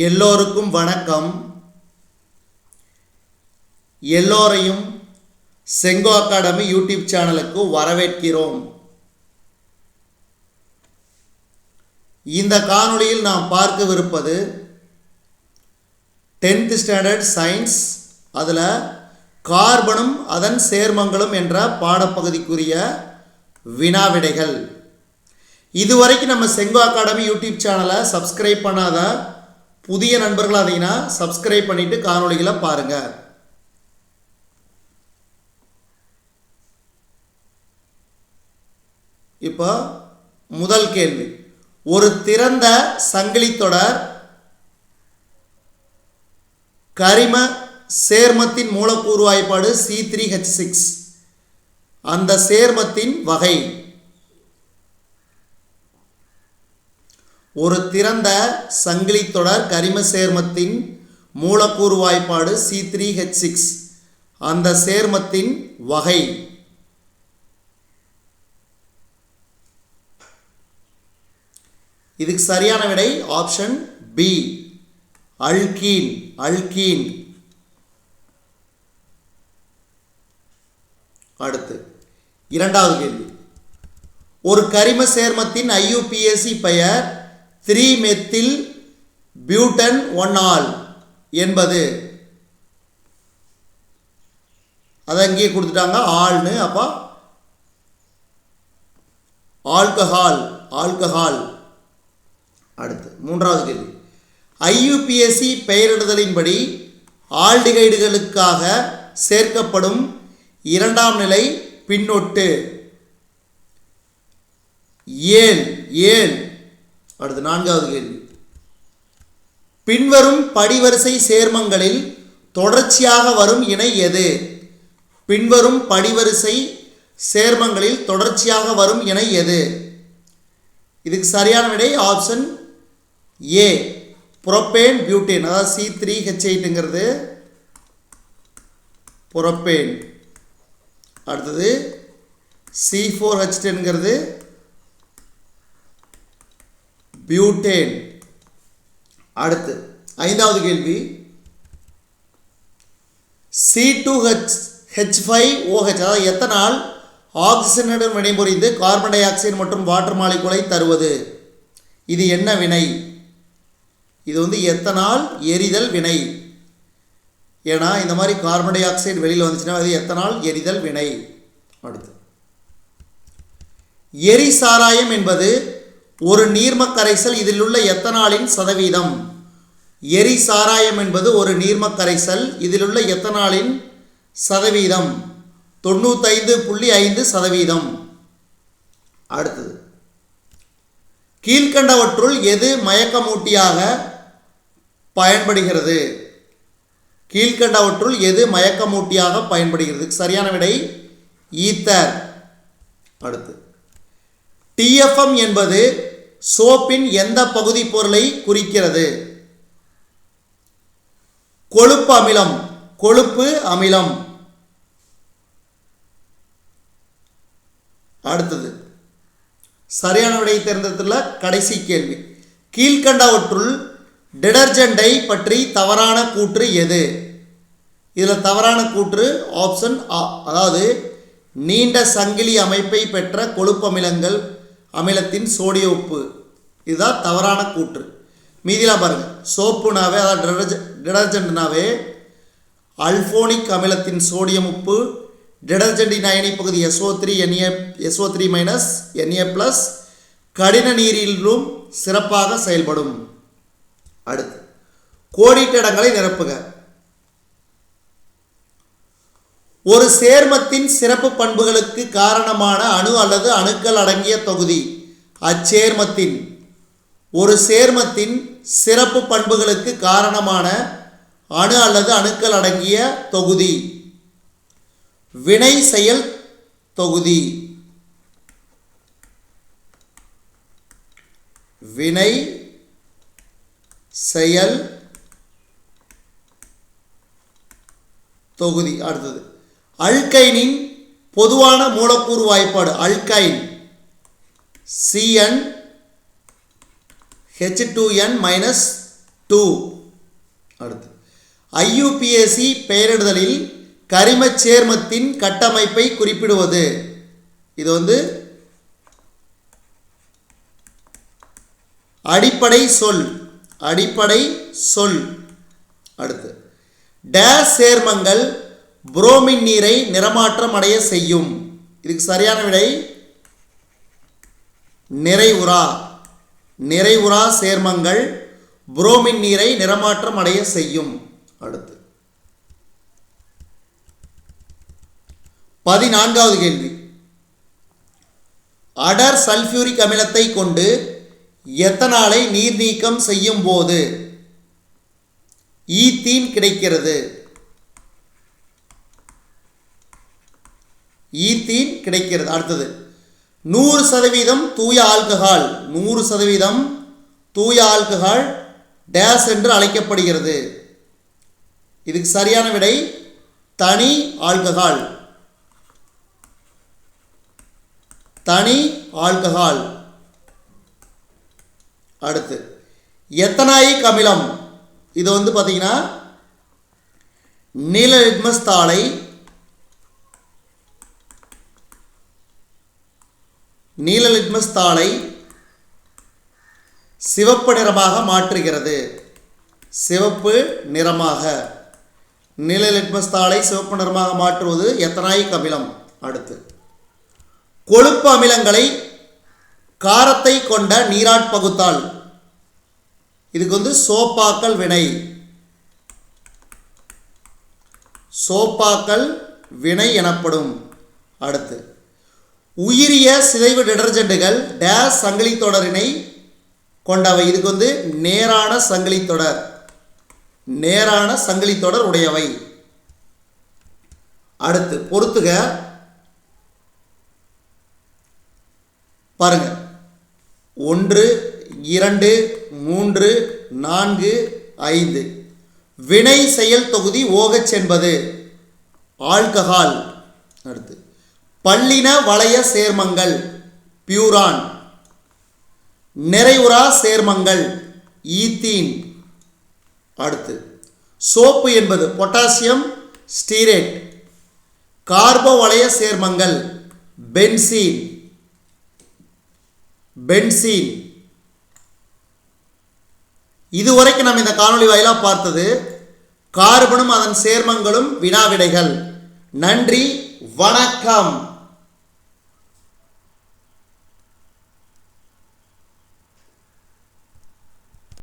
எல்லோருக்கும் வணக்கம். எல்லோரையும் செங்கோ அகாடமி யூடியூப் சேனலுக்கு வரவேற்கிறோம். இந்த காணொளியில் நாம் பார்க்கவிருப்பது டென்த் ஸ்டாண்டர்ட் சயின்ஸ் அதில் கார்பனும் அதன் சேர்மங்களும் என்ற பாடப்பகுதிக்குரிய வினாவிடைகள். இதுவரைக்கும் நம்ம செங்கோ அகாடமி யூடியூப் சேனலை சப்ஸ்கிரைப் பண்ணாத புதிய நண்பர்கள் அதீங்கன்னா சப்ஸ்கிரைப் பண்ணிவிட்டு காணொளிகளை பாருங்கள் இப்போ முதல் கேள்வி. ஒரு திறந்த சங்கிலி தொடர் கரிம சேர்மத்தின் மூலக்கூறு வாய்ப்பாடு சி த்ரீ ஹெச் சிக்ஸ் அந்த சேர்மத்தின் வகை ஒரு திறந்த சங்கிலி தொடர் கரிம சேர்மத்தின் மூலக்கூறு வாய்ப்பாடு சி த்ரீ ஹெச் சிக்ஸ் அந்த சேர்மத்தின் வகை. இதுக்கு சரியான விடை ஆப்ஷன் பி அல்கீன் அல்கீன். அடுத்து இரண்டாவது கேள்வி. ஒரு கரிம சேர்மத்தின் ஐயுபிஎஸ்சி பெயர் three methyl butan one ol என்பது. அதை அங்கேயே கொடுத்துட்டாங்க ஆள்னு அப்போ ஆல்கஹால் ஆல்கஹால். அடுத்து மூன்றாவது கேள்வி. ஐயுபிஎஸ்சி பெயரிடுதலின்படி ஆல்டிகைடுகளுக்காக சேர்க்கப்படும் இரண்டாம் நிலை பின்னொட்டு. ஏன் ஏன் அடுத்து நான்காவது கேள்வி. பின்வரும் படிவரிசை சேர்மங்களில் தொடர்ச்சியாக வரும் இணை எது? பின்வரும் படிவரிசை சேர்மங்களில் தொடர்ச்சியாக வரும் இணை எது? இதுக்கு சரியான விடை ஆப்ஷன் ஏ புரொப்பேன் பியூட்டேன் அதாவது சி த்ரீ ஹெச் எயிட்டுங்கிறது புரொப்பேன் அடுத்தது சி ஃபோர் ஹெச் டென்கிறது பியூட்டேன் அடுத்து ஐந்தாவது கேள்வி. C two H H five OH அதாவது எத்தனால் ஆக்சிஜனுடன் வினைபுரிந்து கார்பன் டை ஆக்சைடு மற்றும் வாட்டர் மாலிகுலை தருவது? இது என்ன வினை? இது வந்து எத்தனால் எரிதல் வினை. ஏன்னா இந்த மாதிரி கார்பன் டை ஆக்சைடு வெளியில் வந்துச்சுன்னா அது எத்தனால் எரிதல் வினை? அடுத்து. எரி சாராயம் என்பது ஒரு நீர்ம கரைசல் இதில் உள்ள எத்தனாலின் சதவீதம்? எரி சாராயம் என்பது ஒரு நீர்ம கரைசல் இதில் உள்ள எத்தனாலின் சதவீதம்? தொண்ணூத்தைந்து புள்ளி ஐந்து சதவீதம். அடுத்தது. கீழ்கண்டவற்றுள் எது மயக்கமூட்டியாக பயன்படுகிறது? கீழ்கண்டவற்றுள் எது மயக்கமூட்டியாக பயன்படுகிறது? சரியான விடை ஈத்தர். அடுத்து. டிஎஃப்எம் என்பது சோப்பின் எந்த பகுதி பொருளை குறிக்கிறது? கொழுப்பு அமிலம். கொழுப்பு அமிலம். அடுத்தது. சரியான விடை தேர்ந்தெடுத்துள்ள கடைசி கேள்வி. கீழ்கண்டவற்றுள் டிடர்ஜெண்டை பற்றி தவறான கூற்று எது? இதில் தவறான கூற்று ஆப்ஷன் அதாவது நீண்ட சங்கிலி அமைப்பை பெற்ற கொழுப்பு அமிலங்கள் அமிலத்தின் சோடிய உப்பு. இதுதான் தவறான கூற்று. மீதிலாம் பாருங்கள் சோப்புனாவே அதாவது டிடர்ஜ டிடர்ஜென்ட்னாவே அல்ஃபோனிக் அமிலத்தின் சோடியம் உப்பு டிடர்ஜென்டின் அயனி பகுதி SO three NA SO three minus NA plus கடின நீரிலும் சிறப்பாக செயல்படும். அடுத்து கோடிட்ட இடங்களை நிரப்புக. ஒரு சேர்மத்தின் சிறப்பு பண்புகளுக்கு காரணமான அணு அல்லது அணுக்கள் அடங்கிய தொகுதி. அச்சேர்மத்தின். ஒரு சேர்மத்தின் சிறப்பு பண்புகளுக்கு காரணமான அணு அல்லது அணுக்கள் அடங்கிய தொகுதி. வினை செயல் தொகுதி. வினை செயல் தொகுதி. அடுத்தது. அல்கைனின் பொதுவான மூலக்கூறு வாய்ப்பாடு alkyne. CN H two N minus two அடுத்து. ஐயுபிஎஸ்சி பெயரிடுதலில் கரிமச் சேர்மத்தின் கட்டமைப்பை குறிப்பிடுவது. இது வந்து அடிப்படை சொல் அடிப்படை சொல். அடுத்து. டேஸ் சேர்மங்கள் புரோமின் நீரை நிறமாற்றம் அடைய செய்யும். இதுக்கு சரியான விடை நிறைவுறா நிறைவுறா சேர்மங்கள் புரோமின் நீரை நிறமாற்றம் அடைய செய்யும். அடுத்து. பதினான்காவது கேள்வி. அடர் சல்ஃபியூரிக் அமிலத்தை கொண்டு எத்தனாலை நீர் நீக்கம் செய்யும் போது ஈத்தீன் கிடைக்கிறது? ஈத்தீன் கிடைக்கிறது. அடுத்தது நூறு சதவீதம் தூய ஆல்கஹால். நூறு சதவீதம் தூய ஆல்கஹால் டேஸ் என்று அழைக்கப்படுகிறது. இதுக்கு சரியான விடை தனி ஆல்கஹால். தனி ஆல்கஹால். அடுத்து எத்தனாயிக் அமிலம்? இது வந்து பார்த்தீங்கன்னா நீல லிட்மஸ் தாளை நீல லிட்மஸ் தாளை சிவப்பு நிறமாக மாற்றுகிறது. சிவப்பு நிறமாக. நீல லிட்மஸ் தாளை சிவப்பு நிறமாக மாற்றுவது எத்தனாயிக் அமிலம் அடுத்து. கொழுப்பு அமிலங்களை காரத்தை கொண்ட நீராட்பகுத்தால் இதுக்கு வந்து சோப்பாக்கல் வினை. சோப்பாக்கல் வினை எனப்படும். அடுத்து. உயிரிய சிதைவு டிடர்ஜென்ட்டுகள் டேஸ் சங்கிலி தொடரினை கொண்டவை. இதுக்கு வந்து நேரான சங்கிலி தொடர். நேரான சங்கிலி தொடர் உடையவை. அடுத்து பொறுத்துக. பாருங்க. ஒன்று இரண்டு மூன்று நான்கு ஐந்து. வினை செயல் தொகுதி ஓகச் என்பது. ஆல்கஹால். அடுத்து. பல்லின வளைய சேர்மங்கள். பியூரான். நிறைவுறா சேர்மங்கள். ஈத்தீன். அடுத்து சோப்பு என்பது பொட்டாசியம் ஸ்டீரேட். கார்போ வளைய சேர்மங்கள். பென்சீன். பென்சீன். இதுவரைக்கும் நம்ம இந்த காணொளி வாயிலாக பார்த்தது கார்பனும் அதன் சேர்மங்களும் வினாவிடைகள். நன்றி வணக்கம்.